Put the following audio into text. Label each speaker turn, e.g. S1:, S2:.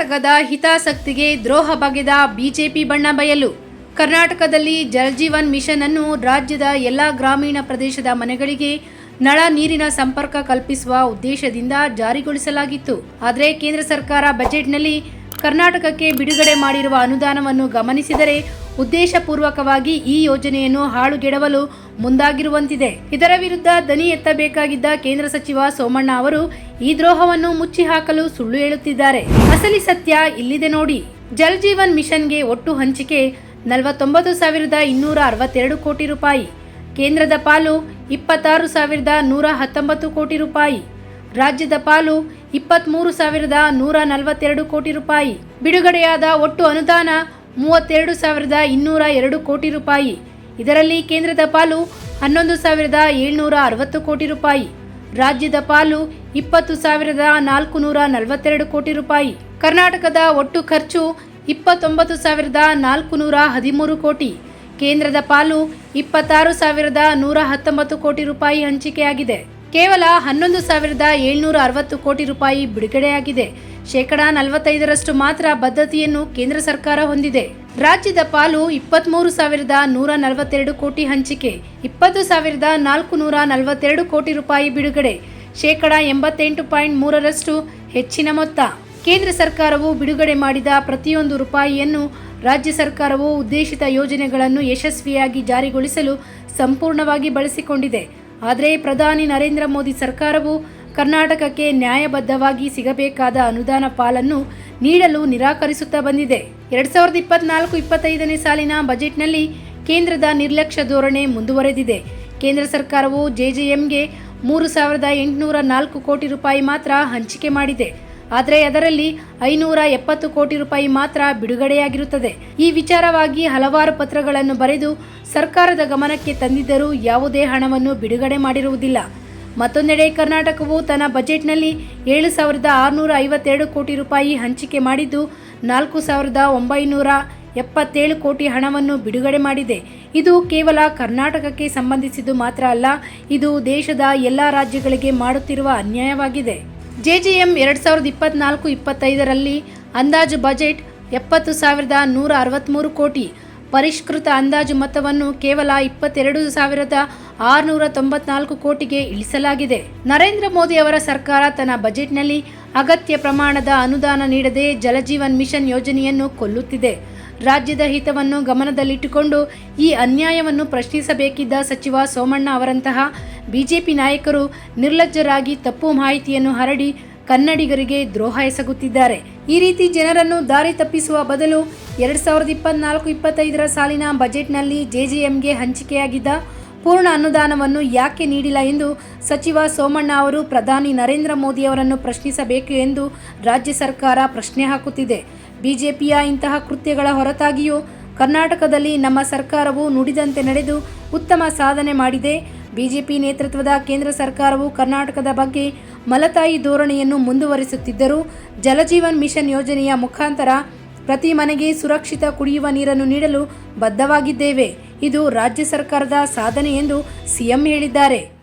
S1: ಕರ್ನಾಟಕದ ಹಿತಾಸಕ್ತಿಗೆ ದ್ರೋಹ ಬಗೆದ ಬಿಜೆಪಿ ಬಣ್ಣ ಬಯಲು. ಕರ್ನಾಟಕದಲ್ಲಿ ಜಲಜೀವನ್ ಮಿಷನ್ ಅನ್ನು ರಾಜ್ಯದ ಎಲ್ಲ ಗ್ರಾಮೀಣ ಪ್ರದೇಶದ ಮನೆಗಳಿಗೆ ನಳ ನೀರಿನ ಸಂಪರ್ಕ ಕಲ್ಪಿಸುವ ಉದ್ದೇಶದಿಂದ ಜಾರಿಗೊಳಿಸಲಾಗಿತ್ತು. ಆದರೆ ಕೇಂದ್ರ ಸರ್ಕಾರ ಬಜೆಟ್ನಲ್ಲಿ ಕರ್ನಾಟಕಕ್ಕೆ ಬಿಡುಗಡೆ ಮಾಡಿರುವ ಅನುದಾನವನ್ನು ಗಮನಿಸಿದರೆ ಉದ್ದೇಶಪೂರ್ವಕವಾಗಿ ಈ ಯೋಜನೆಯನ್ನು ಹಾಳುಗೆಡವಲು ಮುಂದಾಗಿರುವಂತಿದೆ. ಇದರ ವಿರುದ್ಧ ದನಿ ಎತ್ತಬೇಕಾಗಿದ್ದ ಕೇಂದ್ರ ಸಚಿವ ಸೋಮಣ್ಣ ಅವರು ಈ ದ್ರೋಹವನ್ನು ಮುಚ್ಚಿ ಹಾಕಲು ಸುಳ್ಳು ಹೇಳುತ್ತಿದ್ದಾರೆ. ಅಸಲಿ ಸತ್ಯ ಇಲ್ಲಿದೆ ನೋಡಿ. ಜಲ್ ಜೀವನ್ ಮಿಷನ್ಗೆ ಒಟ್ಟು ಹಂಚಿಕೆ ನಲವತ್ತೊಂಬತ್ತು ಸಾವಿರದ ಇನ್ನೂರ ಅರವತ್ತೆರಡು ಕೋಟಿ ರೂಪಾಯಿ. ಕೇಂದ್ರದ ಪಾಲು ಇಪ್ಪತ್ತಾರು ಸಾವಿರದ ನೂರ ಹತ್ತೊಂಬತ್ತು ಕೋಟಿ ರೂಪಾಯಿ. ರಾಜ್ಯದ ಪಾಲು ಇಪ್ಪತ್ತ್ಮೂರು ಸಾವಿರದ ನೂರ ನಲವತ್ತೆರಡು ಕೋಟಿ ರೂಪಾಯಿ. ಬಿಡುಗಡೆಯಾದ ಒಟ್ಟು ಅನುದಾನ ಮೂವತ್ತೆರಡು ಸಾವಿರದ ಇನ್ನೂರ ಎರಡು ಕೋಟಿ ರೂಪಾಯಿ. ಇದರಲ್ಲಿ ಕೇಂದ್ರದ ಪಾಲು ಹನ್ನೊಂದು ಸಾವಿರದ ಏಳ್ನೂರ ಅರವತ್ತು ಕೋಟಿ ರೂಪಾಯಿ. ರಾಜ್ಯದ ಪಾಲು ಇಪ್ಪತ್ತು ಸಾವಿರದ ನಾಲ್ಕು ನೂರ ನಲವತ್ತೆರಡು ಕೋಟಿ ರೂಪಾಯಿ. ಕರ್ನಾಟಕದ ಒಟ್ಟು ಖರ್ಚು ಇಪ್ಪತ್ತೊಂಬತ್ತು ಸಾವಿರದ ನಾಲ್ಕು ನೂರ ಹದಿಮೂರು ಕೋಟಿ. ಕೇಂದ್ರದ ಪಾಲು ಇಪ್ಪತ್ತಾರು ಸಾವಿರದ ನೂರ ಹತ್ತೊಂಬತ್ತು ಕೋಟಿ ರೂಪಾಯಿ ಹಂಚಿಕೆಯಾಗಿದೆ. ಕೇವಲ ಹನ್ನೊಂದು ಸಾವಿರದ ಏಳ್ನೂರ ಅರವತ್ತು ಕೋಟಿ ರೂಪಾಯಿ ಬಿಡುಗಡೆಯಾಗಿದೆ. ಶೇಕಡಾ ನಲವತ್ತೈದರಷ್ಟು ಮಾತ್ರ ಬದ್ಧತೆಯನ್ನು ಕೇಂದ್ರ ಸರ್ಕಾರ ಹೊಂದಿದೆ. ರಾಜ್ಯದ ಪಾಲು ಇಪ್ಪತ್ಮೂರು ಸಾವಿರದ ನೂರ ನಲವತ್ತೆರಡು ಕೋಟಿ ಹಂಚಿಕೆ, ಇಪ್ಪತ್ತು ಸಾವಿರದ ನಾಲ್ಕು ನೂರ ನಲವತ್ತೆರಡು ಕೋಟಿ ರೂಪಾಯಿ ಬಿಡುಗಡೆ, ಶೇಕಡಾ ಎಂಬತ್ತೆಂಟು ಪಾಯಿಂಟ್ ಮೂರರಷ್ಟು ಹೆಚ್ಚಿನ ಮೊತ್ತ. ಕೇಂದ್ರ ಸರ್ಕಾರವು ಬಿಡುಗಡೆ ಮಾಡಿದ ಪ್ರತಿಯೊಂದು ರೂಪಾಯಿಯನ್ನು ರಾಜ್ಯ ಸರ್ಕಾರವು ಉದ್ದೇಶಿತ ಯೋಜನೆಗಳನ್ನು ಯಶಸ್ವಿಯಾಗಿ ಜಾರಿಗೊಳಿಸಲು ಸಂಪೂರ್ಣವಾಗಿ ಬಳಸಿಕೊಂಡಿದೆ. ಆದರೆ ಪ್ರಧಾನಿ ನರೇಂದ್ರ ಮೋದಿ ಸರ್ಕಾರವು ಕರ್ನಾಟಕಕ್ಕೆ ನ್ಯಾಯಬದ್ಧವಾಗಿ ಸಿಗಬೇಕಾದ ಅನುದಾನ ಪಾಲನ್ನು ನೀಡಲು ನಿರಾಕರಿಸುತ್ತಾ ಬಂದಿದೆ. ಎರಡ್ ಸಾವಿರದ ಇಪ್ಪತ್ನಾಲ್ಕು ಇಪ್ಪತ್ತೈದನೇ ಸಾಲಿನ ಬಜೆಟ್ನಲ್ಲಿ ಕೇಂದ್ರದ ನಿರ್ಲಕ್ಷ್ಯ ಧೋರಣೆ ಮುಂದುವರೆದಿದೆ. ಕೇಂದ್ರ ಸರ್ಕಾರವು ಜೆಜೆಎಂಗೆ ಮೂರು ಸಾವಿರದ ಎಂಟುನೂರ ನಾಲ್ಕು ಕೋಟಿ ರೂಪಾಯಿ ಮಾತ್ರ ಹಂಚಿಕೆ ಮಾಡಿದೆ. ಆದರೆ ಅದರಲ್ಲಿ ಐನೂರ ಎಪ್ಪತ್ತು ಕೋಟಿ ರೂಪಾಯಿ ಮಾತ್ರ ಬಿಡುಗಡೆಯಾಗಿರುತ್ತದೆ. ಈ ವಿಚಾರವಾಗಿ ಹಲವಾರು ಪತ್ರಗಳನ್ನು ಬರೆದು ಸರ್ಕಾರದ ಗಮನಕ್ಕೆ ತಂದಿದ್ದರೂ ಯಾವುದೇ ಹಣವನ್ನು ಬಿಡುಗಡೆ ಮಾಡಿರುವುದಿಲ್ಲ. ಮತ್ತೊಂದೆಡೆ ಕರ್ನಾಟಕವು ತನ್ನ ಬಜೆಟ್ನಲ್ಲಿ ಏಳು ಸಾವಿರದ ಆರುನೂರ ಐವತ್ತೆರಡು ಕೋಟಿ ರೂಪಾಯಿ ಹಂಚಿಕೆ ಮಾಡಿದ್ದು, ನಾಲ್ಕು ಸಾವಿರದ ಒಂಬೈನೂರ ಎಪ್ಪತ್ತೇಳು ಕೋಟಿ ಹಣವನ್ನು ಬಿಡುಗಡೆ ಮಾಡಿದೆ. ಇದು ಕೇವಲ ಕರ್ನಾಟಕಕ್ಕೆ ಸಂಬಂಧಿಸಿದ್ದು ಮಾತ್ರ ಅಲ್ಲ, ಇದು ದೇಶದ ಎಲ್ಲ ರಾಜ್ಯಗಳಿಗೆ ಮಾಡುತ್ತಿರುವ ಅನ್ಯಾಯವಾಗಿದೆ. ಜೆಜೆಎಂ ಎರಡು ಸಾವಿರದ ಇಪ್ಪತ್ನಾಲ್ಕು, ಇಪ್ಪತ್ತೈದರಲ್ಲಿ ಅಂದಾಜು ಬಜೆಟ್ ಎಪ್ಪತ್ತು ಸಾವಿರದ ನೂರ ಅರವತ್ತ್ಮೂರು ಕೋಟಿ. ಪರಿಷ್ಕೃತ ಅಂದಾಜು ಮೊತ್ತವನ್ನು ಕೇವಲ ಇಪ್ಪತ್ತೆರಡು ಸಾವಿರದ ಆರುನೂರ ತೊಂಬತ್ನಾಲ್ಕು ಕೋಟಿಗೆ ಇಳಿಸಲಾಗಿದೆ. ನರೇಂದ್ರ ಮೋದಿ ಅವರ ಸರ್ಕಾರ ತನ್ನ ಬಜೆಟ್ನಲ್ಲಿ ಅಗತ್ಯ ಪ್ರಮಾಣದ ಅನುದಾನ ನೀಡದೆ ಜಲಜೀವನ್ ಮಿಷನ್ ಯೋಜನೆಯನ್ನು ಕೊಲ್ಲುತ್ತಿದೆ. ರಾಜ್ಯದ ಹಿತವನ್ನು ಗಮನದಲ್ಲಿಟ್ಟುಕೊಂಡು ಈ ಅನ್ಯಾಯವನ್ನು ಪ್ರಶ್ನಿಸಬೇಕಿದ್ದ ಸಚಿವ ಸೋಮಣ್ಣ ಅವರಂತಹ ಬಿಜೆಪಿ ನಾಯಕರು ನಿರ್ಲಜ್ಜರಾಗಿ ತಪ್ಪು ಮಾಹಿತಿಯನ್ನು ಹರಡಿ ಕನ್ನಡಿಗರಿಗೆ ದ್ರೋಹ ಎಸಗುತ್ತಿದ್ದಾರೆ. ಈ ರೀತಿ ಜನರನ್ನು ದಾರಿ ತಪ್ಪಿಸುವ ಬದಲು ಎರಡ್ ಸಾವಿರದ ಇಪ್ಪತ್ನಾಲ್ಕು, ಇಪ್ಪತ್ತೈದರ ಸಾಲಿನ ಬಜೆಟ್ನಲ್ಲಿ ಜೆಜೆಎಂಗೆ ಹಂಚಿಕೆಯಾಗಿದ್ದ ಪೂರ್ಣ ಅನುದಾನವನ್ನು ಯಾಕೆ ನೀಡಿಲ್ಲ ಎಂದು ಸಚಿವ ಸೋಮಣ್ಣ ಅವರು ಪ್ರಧಾನಿ ನರೇಂದ್ರ ಮೋದಿ ಅವರನ್ನು ಪ್ರಶ್ನಿಸಬೇಕು ಎಂದು ರಾಜ್ಯ ಸರ್ಕಾರ ಪ್ರಶ್ನೆ ಹಾಕುತ್ತಿದೆ. ಬಿಜೆಪಿಯ ಇಂತಹ ಕೃತ್ಯಗಳ ಹೊರತಾಗಿಯೂ ಕರ್ನಾಟಕದಲ್ಲಿ ನಮ್ಮ ಸರ್ಕಾರವು ನುಡಿದಂತೆ ನಡೆದು ಉತ್ತಮ ಸಾಧನೆ ಮಾಡಿದೆ. ಬಿಜೆಪಿ ನೇತೃತ್ವದ ಕೇಂದ್ರ ಸರ್ಕಾರವು ಕರ್ನಾಟಕದ ಬಗ್ಗೆ ಮಲತಾಯಿ ಧೋರಣೆಯನ್ನು ಮುಂದುವರಿಸುತ್ತಿದ್ದರೂ ಜಲಜೀವನ್ ಮಿಷನ್ ಯೋಜನೆಯ ಮುಖಾಂತರ ಪ್ರತಿ ಮನೆಗೆ ಸುರಕ್ಷಿತ ಕುಡಿಯುವ ನೀರನ್ನು ನೀಡಲು ಬದ್ಧವಾಗಿದ್ದೇವೆ. ಇದು ರಾಜ್ಯ ಸರ್ಕಾರದ ಸಾಧನೆ ಎಂದು ಸಿಎಂ ಹೇಳಿದ್ದಾರೆ.